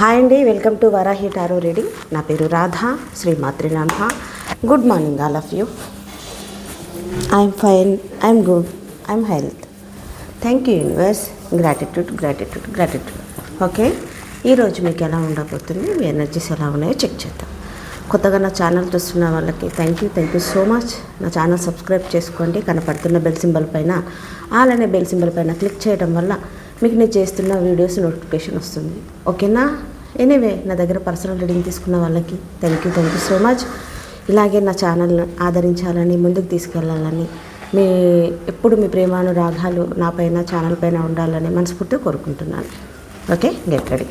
Hi అండి welcome to Varahi tarot reading. నా పేరు Radha Sri Matrunatha. Good morning all of you. I'm fine I'm good I'm health thank you universe gratitude gratitude gratitude okay ఈరోజు మీకు ఎలా ఉండబోతుంది? మీ energies ఎలా ఉన్నాయో check చేద్దాం. కొత్తగా నా ఛానల్ చూస్తున్న వాళ్ళకి thank you thank you so much నా ఛానల్ సబ్స్క్రైబ్ చేసుకోండి. కనపడుతున్న బెల్ సింబల్ పైన ఆల్ అనే బెల్ సింబల్ పైన క్లిక్ చేయడం వల్ల మీకు నేను చేస్తున్న వీడియోస్ నోటిఫికేషన్ వస్తుంది. ఓకేనా ఎనీవే నా దగ్గర పర్సనల్ రీడింగ్ తీసుకున్న వాళ్ళకి thank you thank you so much ఇలాగే నా ఛానల్ని ఆదరించాలని ముందుకు తీసుకెళ్ళాలని మీ ఎప్పుడు మీ ప్రేమానురాగాలు నా పైన ఛానల్ పైన ఉండాలని మనస్ఫూర్తిగా కోరుకుంటున్నాను. Okay get ready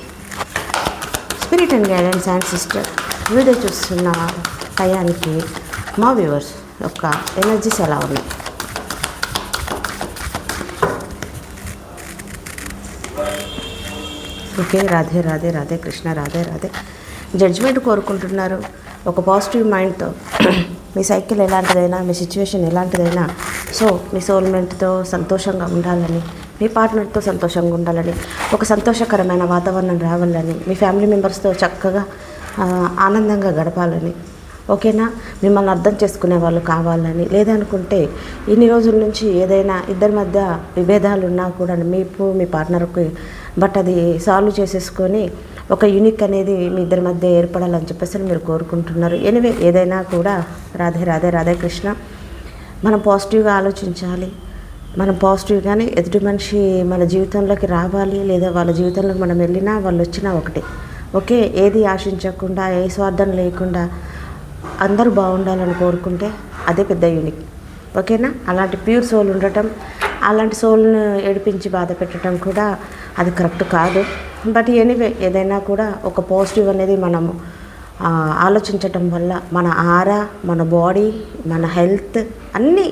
spirit and guidance and sister video చూస్తున్న టయానికి మా వ్యూవర్స్ యొక్క ఎనర్జీస్ ఎలా ఉన్నాయి ఓకే రాధే రాధే రాధే కృష్ణ రాధే రాధే. జడ్జిమెంట్ కోరుకుంటున్నారు. ఒక పాజిటివ్ మైండ్తో మీ సైకిల్ ఎలాంటిదైనా మీ సిచ్యువేషన్ ఎలాంటిదైనా సో మీ సోల్మెంట్తో సంతోషంగా ఉండాలని మీ పార్ట్నర్తో సంతోషంగా ఉండాలని ఒక సంతోషకరమైన వాతావరణం రావాలని మీ ఫ్యామిలీ మెంబర్స్తో చక్కగా ఆనందంగా గడపాలని. ఓకేనా? మిమ్మల్ని అర్థం చేసుకునే వాళ్ళు కావాలని. లేదనుకుంటే ఇన్ని రోజుల నుంచి ఏదైనా ఇద్దరి మధ్య విభేదాలు ఉన్నా కూడా మీకు మీ పార్ట్నర్కి బట్ అది సాల్వ్ చేసేసుకొని ఒక యూనిక్ అనేది మీ ఇద్దరి మధ్య ఏర్పడాలని చెప్పేసి మీరు కోరుకుంటున్నారు. ఎనివే ఏదైనా కూడా రాధే రాధే రాధే కృష్ణ. మనం పాజిటివ్గా ఆలోచించాలి. మనం పాజిటివ్గానే ఎదుటి మనిషి మన జీవితంలోకి రావాలి లేదా వాళ్ళ జీవితంలోకి మనం వెళ్ళినా వాళ్ళు వచ్చినా ఒకటే. ఓకే ఏది ఆశించకుండా ఏ స్వార్థం లేకుండా అందరూ బాగుండాలని కోరుకుంటే అదే పెద్ద యూనిక్ ఓకేనా? అలాంటి ప్యూర్ సోల్ ఉండటం అలాంటి సోల్ను ఏడిపించి బాధ పెట్టడం కూడా అది కరెక్ట్ కాదు. బట్ ఎనీవే ఏదైనా కూడా ఒక పాజిటివ్ అనేది మనము ఆలోచించటం వల్ల మన ఆరా మన బాడీ మన హెల్త్ అన్నీ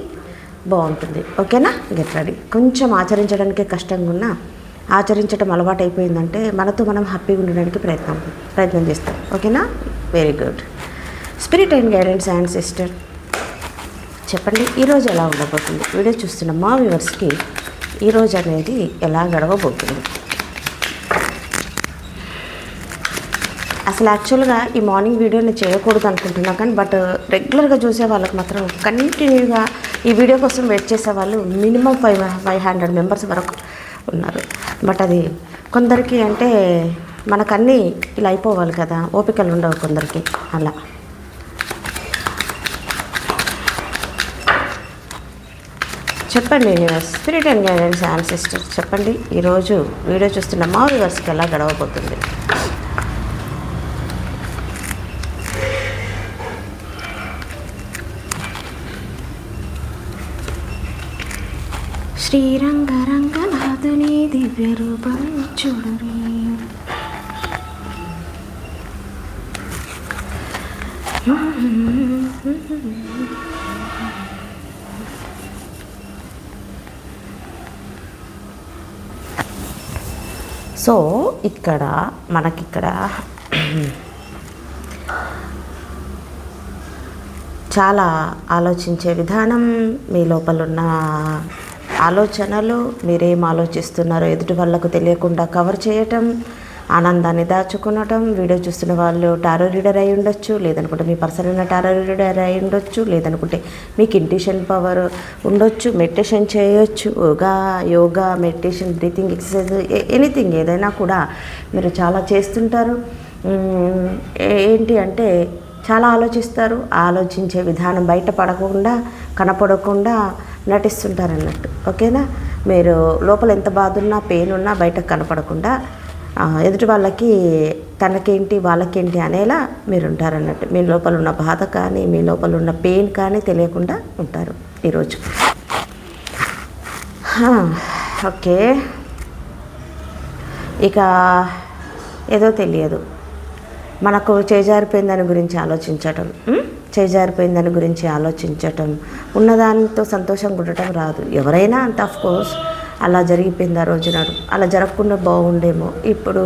బాగుంటుంది. ఓకేనా? గెట్ రెడీ కొంచెం ఆచరించడానికి కష్టంగా ఉన్నా ఆచరించడం అలవాటు అయిపోయిందంటే మనతో మనం హ్యాపీగా ఉండడానికి ప్రయత్నం ప్రయత్నం చేస్తాం. ఓకేనా? Very good spirit and guidance and sister చెప్పండి ఈరోజు ఎలా ఉండబోతుంది? వీడియో చూస్తున్న మా వ్యూవర్స్కి ఈరోజు అనేది ఎలా గడవబోతుంది? అసలు యాక్చువల్గా ఈ మార్నింగ్ వీడియో నేను చేయకూడదు అనుకుంటున్నా కానీ బట్ రెగ్యులర్గా చూసే వాళ్ళకి మాత్రం కంటిన్యూగా ఈ వీడియో కోసం వెయిట్ చేసే వాళ్ళు minimum five five hundred members వరకు ఉన్నారు బట్ అది కొందరికి అంటే మనకన్నీ ఇలా అయిపోవాలి కదా ఓపికలు ఉండవు కొందరికి అలా. చెప్పండి స్పిరిట్ అండ్ గైడెన్స్ యాన్సిస్టర్ చెప్పండి. ఈరోజు వీడియో చూస్తున్న మా వ్యూవర్స్కి ఎలా గడవబోతుంది? శ్రీరంగరంగనాథుని దివ్య రూపం చూడరి. సో ఇక్కడ మనకిక్కడ చాలా ఆలోచించే విధానం మీ లోపలున్న ఆలోచనలు మీరేం ఆలోచిస్తున్నారో ఎదుటి వాళ్ళకు తెలియకుండా కవర్ చేయటం ఆనందాన్ని దాచుకునటం వీడియో చూస్తున్న వాళ్ళు టారో రీడర్ అయి ఉండొచ్చు లేదనుకుంటే మీ పర్సనల్ అయిన టారో రీడర్ అయి ఉండొచ్చు లేదనుకుంటే మీకు ఇంటిషన్ పవర్ ఉండొచ్చు మెడిటేషన్ చేయొచ్చు yoga yoga meditation breathing exercise anything ఏదైనా కూడా మీరు చాలా చేస్తుంటారు. ఏంటి అంటే చాలా ఆలోచిస్తారు. ఆలోచించే విధానం బయట పడకుండా కనపడకుండా నటిస్తుంటారన్నట్టు. ఓకేనా? మీరు లోపల ఎంత బాధ ఉన్నా పెయిన్ ఉన్నా బయటకు కనపడకుండా ఎదుటి వాళ్ళకి తనకేంటి వాళ్ళకేంటి అనేలా మీరు ఉంటారన్నట్టు మీ లోపల ఉన్న బాధ కానీ మీ లోపల ఉన్న పెయిన్ కానీ తెలియకుండా ఉంటారు ఈరోజు. ఓకే. ఇక ఏదో తెలియదు. మనకు చేజారిపోయిన దాని గురించి ఆలోచించటం. చేజారిపోయిన దాని గురించి ఆలోచించటం ఉన్నదానితో సంతోషం ఉండటం రాదు. ఎవరైనా అంత ఆఫ్ కోర్స్ అలా జరిగిపోయింది ఆ రోజు నాడు. అలా జరగకుండా బాగుండేమో. ఇప్పుడు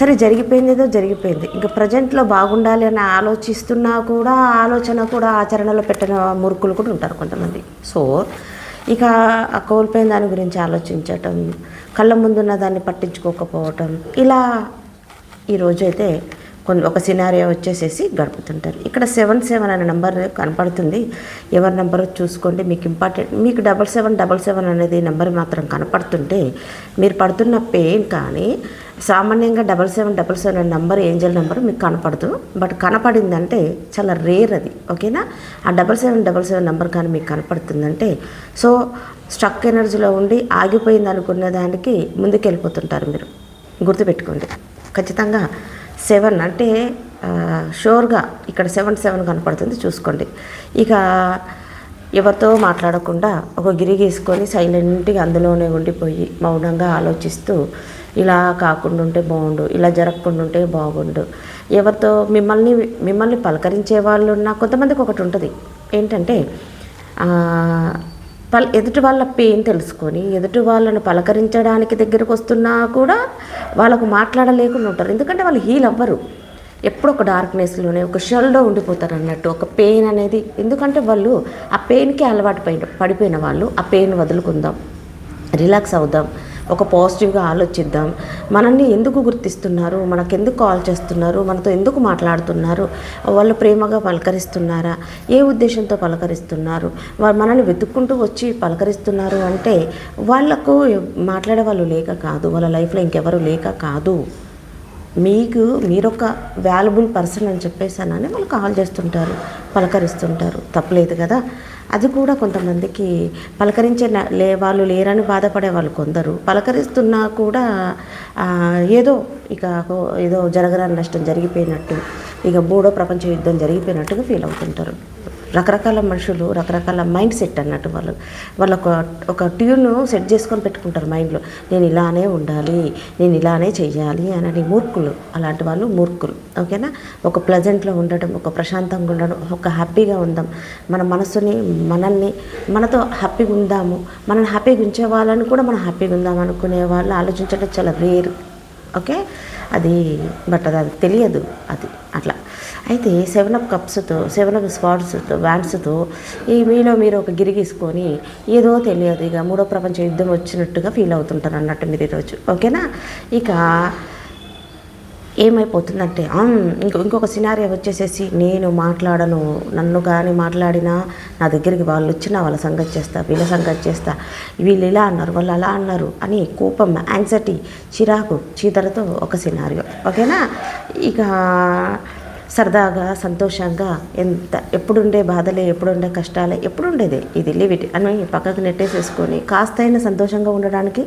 సరే జరిగిపోయింది ఏదో జరిగిపోయింది. ఇంకా ప్రజెంట్లో బాగుండాలి అని ఆలోచిస్తున్నా కూడా ఆలోచన కూడా ఆచరణలో పెట్టిన మురుకులు కూడా ఉంటారు కొంతమంది. సో ఇక ఆ కోల్పోయిన దాని గురించి ఆలోచించటం కళ్ళ ముందున్న దాన్ని పట్టించుకోకపోవటం ఇలా ఈరోజైతే కొన్ని ఒక సినారియో వచ్చేసేసి గడుపుతుంటారు. ఇక్కడ సెవెన్ సెవెన్ అనే నెంబర్ కనపడుతుంది. ఎవరి నెంబర్ చూసుకోండి. మీకు ఇంపార్టెంట్ మీకు డబల్ సెవెన్ డబల్ సెవెన్ అనేది నెంబర్ మాత్రం కనపడుతుంటే మీరు పడుతున్న పెయిన్ కానీ సామాన్యంగా డబల్ సెవెన్ డబల్ సెవెన్ అనే నెంబర్ ఏంజల్ నెంబర్ మీకు కనపడదు. బట్ కనపడిందంటే చాలా రేర్ అది. ఓకేనా ఆ double seven double seven number కానీ మీకు కనపడుతుందంటే సో స్ట్రక్ ఎనర్జీలో ఉండి ఆగిపోయింది అనుకున్న దానికి ముందుకెళ్ళిపోతుంటారు మీరు. గుర్తుపెట్టుకోండి. ఖచ్చితంగా సెవెన్ అంటే షోర్గా ఇక్కడ సెవెన్ సెవెన్ కనపడుతుంది చూసుకోండి. ఇక ఎవరితో మాట్లాడకుండా ఒక గిరి గీసుకొని సైలెంట్గా అందులోనే ఉండిపోయి మౌనంగా ఆలోచిస్తూ ఇలా కాకుండా ఉంటే బాగుండు ఇలా జరగకుండా ఉంటే బాగుండు. ఎవరితో మిమ్మల్ని మిమ్మల్ని పలకరించే వాళ్ళు ఉన్న కొంతమందికి ఒకటి ఉంటుంది. ఏంటంటే పల్ ఎదుటి వాళ్ళ పెయిన్ తెలుసుకొని ఎదుటి వాళ్ళను పలకరించడానికి దగ్గరకు వస్తున్నా కూడా వాళ్ళకు మాట్లాడలేకుండా ఉంటారు. ఎందుకంటే వాళ్ళు హీల్ అవ్వరు. ఎప్పుడు ఒక డార్క్నెస్లోనే ఒక షెల్లో ఉండిపోతారు అన్నట్టు ఒక పెయిన్ అనేది. ఎందుకంటే వాళ్ళు ఆ పెయిన్కి అలవాటు పడిపోయిన వాళ్ళు ఆ పెయిన్ వదులుకుందాం రిలాక్స్ అవుదాం. ఒక పాజిటివ్గా ఆలోచిద్దాం. మనల్ని ఎందుకు గుర్తిస్తున్నారు? మనకెందుకు కాల్ చేస్తున్నారు? మనతో ఎందుకు మాట్లాడుతున్నారు? వాళ్ళు ప్రేమగా పలకరిస్తున్నారా? ఏ ఉద్దేశంతో పలకరిస్తున్నారు? వాళ్ళు మనల్ని వెతుక్కుంటూ వచ్చి పలకరిస్తున్నారు అంటే వాళ్ళకు మాట్లాడే వాళ్ళు లేక కాదు. వాళ్ళ లైఫ్లో ఇంకెవరు లేక కాదు. మీకు మీరొక వాల్యుబుల్ పర్సన్ అని చెప్పేసానని వాళ్ళు కాల్ చేస్తుంటారు పలకరిస్తుంటారు. తప్పలేదు కదా? అది కూడా కొంతమందికి పలకరించే లే వాళ్ళు లేరని బాధపడే వాళ్ళు కొందరు. పలకరిస్తున్నా కూడా ఏదో ఇక ఏదో జరగరాని నష్టం జరిగిపోయినట్టు ఇక మూడో ప్రపంచ యుద్ధం జరిగిపోయినట్టుగా ఫీల్ అవుతుంటారు. రకరకాల మనుషులు రకరకాల మైండ్ సెట్ అన్నట్టు వాళ్ళు. వాళ్ళు ఒక ఒక ట్యూన్ సెట్ చేసుకొని పెట్టుకుంటారు మైండ్లో నేను ఇలానే ఉండాలి నేను ఇలానే చెయ్యాలి అని మూర్ఖులు. అలాంటి వాళ్ళు మూర్ఖులు. ఓకేనా ఒక ప్లజెంట్లో ఉండడం ఒక ప్రశాంతంగా ఉండడం ఒక హ్యాపీగా ఉందాం మన మనసుని మనల్ని మనతో హ్యాపీగా ఉందాము. మనల్ని హ్యాపీగా ఉంచే వాళ్ళని కూడా మనం హ్యాపీగా ఉందాం అనుకునే వాళ్ళు ఆలోచించడం చాలా రేరు ఓకే అది బట్ అది అది తెలియదు. అది అట్లా. అయితే సెవెన్ అప్ కప్స్తో సెవెన్ అప్ స్పాట్స్తో వ్యాన్స్తో ఈ మీలో మీరు ఒక గిరిగీసుకొని ఏదో తెలియదు. ఇక మూడో ప్రపంచ యుద్ధం వచ్చినట్టుగా ఫీల్ అవుతుంటారు అన్నట్టు మీరు ఈరోజు. ఓకేనా? ఇక ఏమైపోతుందంటే ఇంకో ఇంకొక సినారియా వచ్చేసేసి నేను మాట్లాడను. నన్ను కానీ మాట్లాడినా నా దగ్గరికి వాళ్ళు వచ్చినా వాళ్ళ సంగతి చేస్తా వీళ్ళ సంగతి చేస్తా. వీళ్ళు ఇలా అన్నారు వాళ్ళు అలా అన్నారు అని కోపం యాంగ్జైటీ చిరాకు చీదరతో ఒక సినారియో. ఓకేనా? ఇక సరదాగా సంతోషంగా ఎంత ఎప్పుడుండే బాధలే ఎప్పుడుండే కష్టాలే ఎప్పుడుండేది. ఇది లివిట్ అని పక్కకు నెట్టేసేసుకొని కాస్తైనా సంతోషంగా ఉండడానికి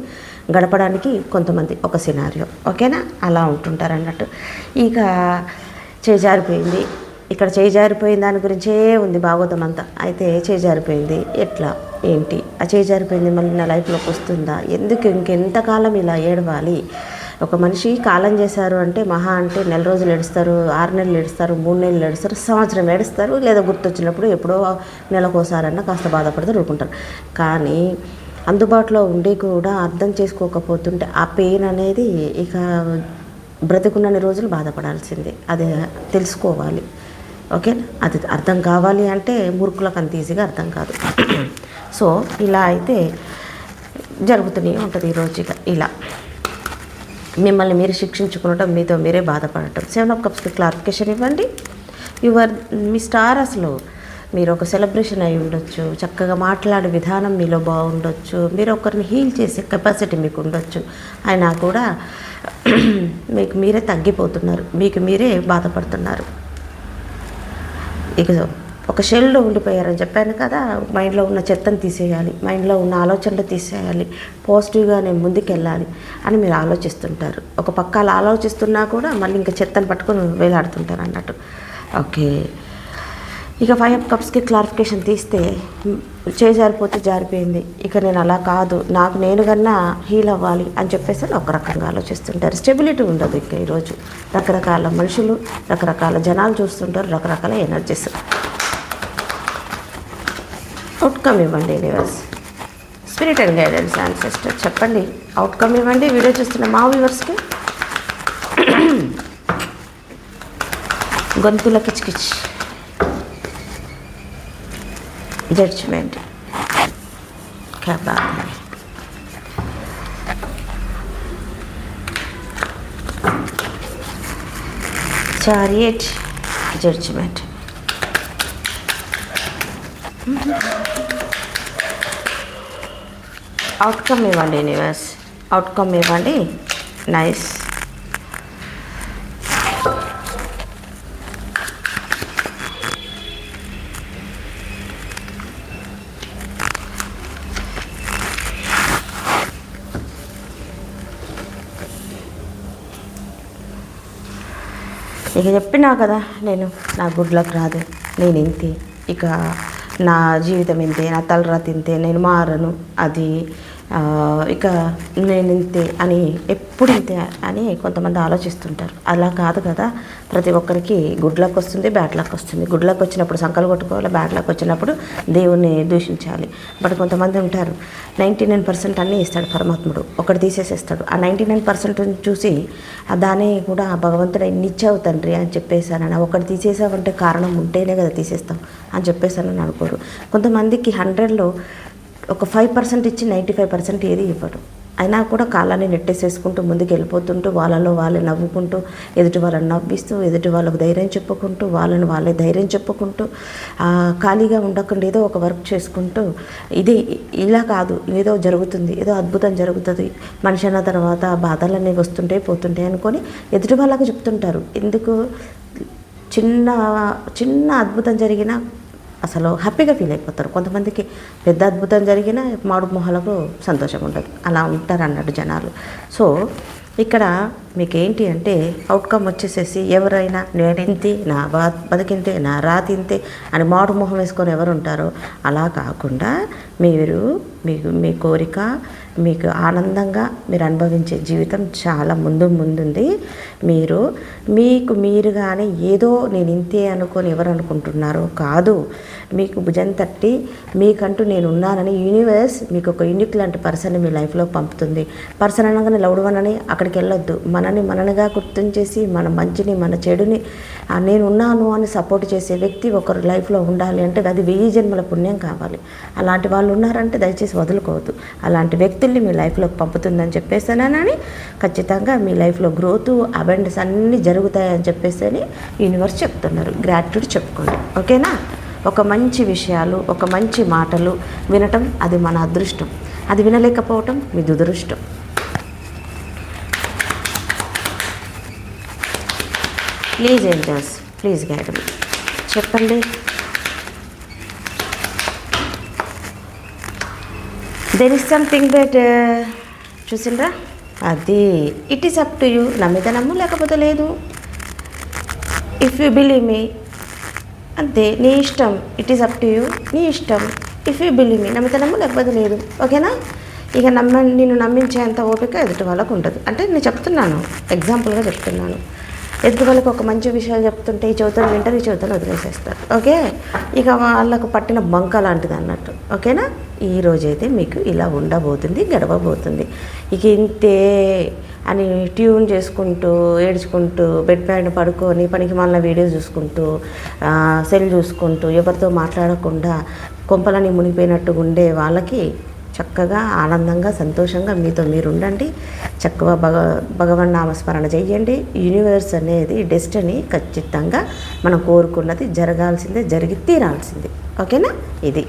గడపడానికి కొంతమంది ఒక సినారియో ఓకేనా? అలా ఉంటుంటారు అన్నట్టు ఇక చేజారిపోయింది. ఇక్కడ చేజారిపోయిన దాని గురించే ఉంది భాగవతం అంతా. అయితే చేజారిపోయింది. ఎట్లా? ఏంటి? ఆ చేజారిపోయింది మళ్ళీ నా లైఫ్లోకి వస్తుందా? ఎందుకు ఇంకెంతకాలం ఇలా ఏడవాలి? ఒక మనిషి కాలం చేశారు అంటే మహా అంటే నెల రోజులు ఏడుస్తారు ఆరు నెలలు ఏడుస్తారు మూడు నెలలు ఏడుస్తారు సంవత్సరం ఏడుస్తారు లేదా గుర్తొచ్చినప్పుడు ఎప్పుడో నెలకోసారన్నా కాస్త బాధపడుతూ ఊరుకుంటారు. కానీ అందుబాటులో ఉండి కూడా అర్థం చేసుకోకపోతుంటే ఆ పెయిన్ అనేది ఇక బ్రతికున్నన్ని రోజులు బాధపడాల్సిందే. అది తెలుసుకోవాలి. ఓకే అది అర్థం కావాలి అంటే మూర్ఖులకు అంత ఈజీగా అర్థం కాదు. సో ఇలా అయితే జరుగుతూనే ఉంటుంది ఈ ఇక. ఇలా. మిమ్మల్ని మీరు శిక్షించుకునటం మీతో మీరే బాధపడటం. సెవెన్ ఆఫ్ కప్స్కి క్లారిఫికేషన్ ఇవ్వండి. యువర్ మీ స్టార్ అసలు మీరు ఒక సెలబ్రేషన్ అయి ఉండొచ్చు. చక్కగా మాట్లాడే విధానం మీలో బాగుండొచ్చు. మీరు ఒకరిని హీల్ చేసే కెపాసిటీ మీకు ఉండొచ్చు. అయినా కూడా మీకు మీరే తగ్గిపోతున్నారు. మీకు మీరే బాధపడుతున్నారు. ఇక ఒక షెల్లో ఉండిపోయారని చెప్పాను కదా మైండ్లో ఉన్న చెత్తను తీసేయాలి మైండ్లో ఉన్న ఆలోచనలు తీసేయాలి పాజిటివ్గా నేను ముందుకెళ్ళాలి అని మీరు ఆలోచిస్తుంటారు. ఒక పక్క అలా ఆలోచిస్తున్నా కూడా మళ్ళీ ఇంకా చెత్తను పట్టుకొని వేలాడుతుంటారు అన్నట్టు. ఓకే. ఇక ఫైవ్ అప్ కప్స్కి క్లారిఫికేషన్ తీస్తే చేజారిపోతే జారిపోయింది. ఇక నేను అలా కాదు నాకు నేను కన్నా హీల్ అవ్వాలి అని చెప్పేసి ఒక రకంగా ఆలోచిస్తుంటారు. స్టెబిలిటీ ఉండదు ఇక ఈరోజు. రకరకాల మనుషులు రకరకాల జనాలు చూస్తుంటారు రకరకాల ఎనర్జీస్. అవుట్కమ్ ఇవ్వండి viewers spirit and guidance ancestor చెప్పండి అవుట్కమ్ ఇవ్వండి వీడియో చూస్తున్న మా వ్యూవర్స్కి గొంతుల కిచ్కిచ్ జడ్జ్మెంట్ కబాబ్ చారియట్ జడ్జ్మెంట్ అవుట్కమ్ ఇవ్వండి నివాస్ అవుట్కమ్ ఇవ్వండి. నైస్ ఇక చెప్పినా కదా నేను నా గుడ్ లక్ రాదు. నేను ఇంతే ఇక నా జీవితం ఇంతే నా తలరాత ఇంతే నేను మారను. అది ఇక నేను ఇంతే అని ఎప్పుడు ఇంతే అని కొంతమంది ఆలోచిస్తుంటారు. అలా కాదు కదా ప్రతి ఒక్కరికి గుడ్ లక్ వస్తుంది బ్యాడ్ లక్ వస్తుంది. గుడ్ లక్ వచ్చినప్పుడు సంకలు కొట్టుకోవాలి బ్యాడ్ లక్ వచ్చినప్పుడు దేవుణ్ణి దూషించాలి. బట్ కొంతమంది ఉంటారు నైంటీ నైన్ పర్సెంట్ అన్నీ ఇస్తాడు పరమాత్ముడు ఒకటి తీసేసేస్తాడు. ఆ నైంటీ నైన్ పర్సెంట్ చూసి దాని దాన్ని కూడా భగవంతుడు ఇన్ని ఇచ్చావు తండ్రి అని చెప్పేశానని ఒకటి తీసేసావంటే కారణం ఉంటేనే కదా తీసేస్తాం అని చెప్పేశానని అనుకోరు. కొంతమందికి హండ్రెడ్లో ఒక ఫైవ్ పర్సెంట్ ఇచ్చి నైంటీ ఫైవ్ పర్సెంట్ ఏది ఇవ్వడు అయినా కూడా కాలాన్ని నెట్టేసేసుకుంటూ ముందుకు వెళ్ళిపోతుంటూ వాళ్ళలో వాళ్ళే నవ్వుకుంటూ ఎదుటి వాళ్ళని నవ్విస్తూ ఎదుటి వాళ్ళకు ధైర్యం చెప్పుకుంటూ వాళ్ళని వాళ్ళే ధైర్యం చెప్పుకుంటూ ఖాళీగా ఉండకుండా ఏదో ఒక వర్క్ చేసుకుంటూ ఇది ఇలా కాదు ఏదో జరుగుతుంది ఏదో అద్భుతం జరుగుతుంది. మనిషి అన్న తర్వాత బాధలన్నీ వస్తుంటే పోతుంటాయి అనుకొని ఎదుటి వాళ్ళకు చెప్తుంటారు. ఎందుకు? చిన్న చిన్న అద్భుతం జరిగినా అసలు హ్యాపీగా ఫీల్ అయిపోతారు. కొంతమందికి పెద్ద అద్భుతం జరిగినా మాడు మొహాలకు సంతోషం ఉండదు. అలా ఉంటారు అన్నట్టు జనాలు. సో ఇక్కడ మీకు ఏంటి అంటే అవుట్కమ్ వచ్చేసేసి ఎవరైనా నేనింతే నా బా బతికింతే నా రాతింతే అని మాడు మొహం వేసుకొని ఎవరు ఉంటారో అలా కాకుండా మీరు మీకు మీ కోరిక మీకు ఆనందంగా మీరు అనుభవించే జీవితం చాలా ముందు ముందుంది. మీరు మీకు మీరుగానే ఏదో నేను ఇంతే అనుకొని ఎవరు అనుకుంటున్నారో కాదు. మీకు భుజం తట్టి మీకంటూ నేను ఉన్నానని యూనివర్స్ మీకు ఒక యూనిక్ లాంటి పర్సన్ మీ లైఫ్లో పంపుతుంది. పర్సన్ అనగానే లౌడ్ వన్ అని అక్కడికి వెళ్ళొద్దు. మనని మననిగా గుర్తుంచేసి మన మంచిని మన చెడుని నేను ఉన్నాను అని సపోర్ట్ చేసే వ్యక్తి ఒకరు లైఫ్లో ఉండాలి అంటే అది వెయ్యి జన్మల పుణ్యం కావాలి. అలాంటి వాళ్ళు ఉన్నారంటే దయచేసి వదులుకోవద్దు. అలాంటి వ్యక్తుల్ని మీ లైఫ్లోకి పంపుతుందని చెప్పేసానని ఖచ్చితంగా మీ లైఫ్లో గ్రోత్ అబెండెన్స్ అన్నీ జరుగుతాయని చెప్పేసి అని యూనివర్స్ చెప్తున్నారు. గ్రాట్యుడ్ చెప్పుకోండి. ఓకేనా? ఒక మంచి విషయాలు ఒక మంచి మాటలు వినటం అది మన అదృష్టం. అది వినలేకపోవటం మీ దురదృష్టం. ప్లీజ్ ఏంజల్స్ ప్లీజ్ గైడ్ మీ చెప్పండి. దెర్ ఇస్ సంథింగ్ దట్ చూసిండ్రా? అది it is up to you నమ్మితే నమ్ము లేకపోతే లేదు. ఇఫ్ యూ బిలీవ్ మీ అంతే నీ ఇష్టం it is up to you నీ ఇష్టం ఇఫ్ యూ బిలీవ్ మీ నమ్మితే నమ్ము లేకపోతే లేదు. ఓకేనా? ఇక నమ్మ నేను నమ్మించేంత ఓపిక ఎదుటి వాళ్ళకు ఉంటుంది అంటే నేను చెప్తున్నాను ఎగ్జాంపుల్గా చెప్తున్నాను. ఎదుటి వాళ్ళకి ఒక మంచి విషయాలు చెప్తుంటే ఈ చదువుతాను వింటారు ఈ చదువుతాను వదిలేసేస్తారు. ఓకే? ఇక వాళ్ళకు పట్టిన బంక లాంటిది అన్నట్టు. ఓకేనా? ఈ రోజైతే మీకు ఇలా ఉండబోతుంది గడవబోతుంది. ఇక ఇంతే అని ట్యూన్ చేసుకుంటూ ఏడ్చుకుంటూ బెడ్ పైన పడుకొని పనికి మళ్ళీ వీడియో చూసుకుంటూ సెల్ చూసుకుంటూ ఎవరితో మాట్లాడకుండా కొంపలని మునిగిపోయినట్టు ఉండే వాళ్ళకి చక్కగా ఆనందంగా సంతోషంగా మీతో మీరు ఉండండి. చక్కగా భగ భగవన్ నామస్మరణ చేయండి. యూనివర్స్ అనేది డెస్టినీ ఖచ్చితంగా మనం కోరుకున్నది జరగాల్సిందే జరిగి తీరాల్సిందే. ఓకేనా? ఇది.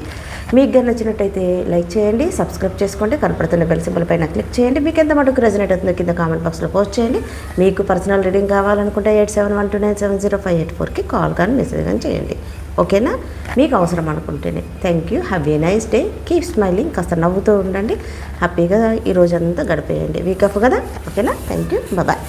మీకు కానీ నచ్చినట్టయితే లైక్ చేయండి సబ్స్క్రైబ్ చేసుకోండి కనపడుతున్న బెల్ సింబల్ పైన క్లిక్ చేయండి మీకు ఎంత మటుకు రెజనేట్ అవుతుందో కింద కామెంట్ బాక్స్లో పోస్ట్ చేయండి. మీకు పర్సనల్ రీడింగ్ కావాలనుకుంటే eight seven one two nine seven zero five eight ఫోర్కి కాల్ కానీ మెసేజ్ కానీ చేయండి. ఓకేనా? మీకు అవసరం అనుకుంటేనే. Thank you. Have a nice day. Keep smiling. కాస్త నవ్వుతూ ఉండండి. హ్యాపీగా ఈ రోజంతా గడిపేయండి. వీక్ ఆఫ్ కదా. ఓకేనా? Thank you bye